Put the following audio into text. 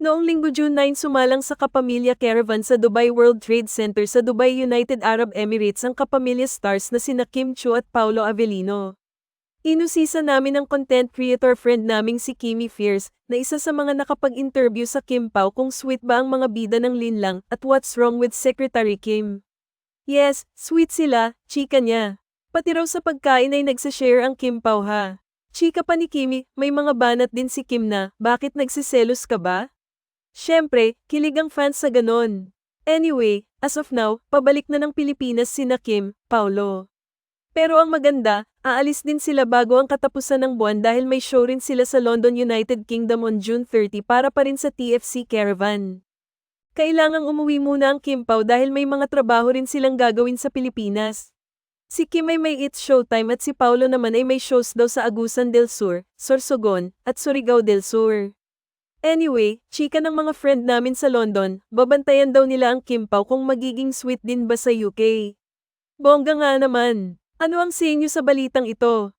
linggo June 9 sumalang sa Kapamilya Caravan sa Dubai World Trade Center sa Dubai United Arab Emirates ang kapamilya stars na sina Kim Chu at Paulo Avellino. Inusisa namin ang content creator friend naming si Kimi Fierce na isa sa mga nakapag-interview sa Kim Pao kung sweet ba ang mga bida ng linlang at what's wrong with Secretary Kim. Yes, sweet sila, chika niya. Pati raw sa pagkain ay nagsashare ang Kim Pao ha. Chika pa ni Kimi, may mga banat din si Kim na, bakit nagsiselos ka ba? Siyempre, kilig ang fans sa ganon. Anyway, as of now, pabalik na ng Pilipinas sina Kim, Paulo. Pero ang maganda, aalis din sila bago ang katapusan ng buwan dahil may show rin sila sa London United Kingdom on June 30 para pa rin sa TFC Caravan. Kailangang umuwi muna ang Kim Pao dahil may mga trabaho rin silang gagawin sa Pilipinas. Si Kim ay may It's Showtime at si Paulo naman ay may shows daw sa Agusan del Sur, Sorsogon, at Surigao del Sur. Anyway, chika ng mga friend namin sa London, babantayan daw nila ang Kim Pao kung magiging sweet din ba sa UK. Bongga nga naman. Ano ang sa inyo sa balitang ito?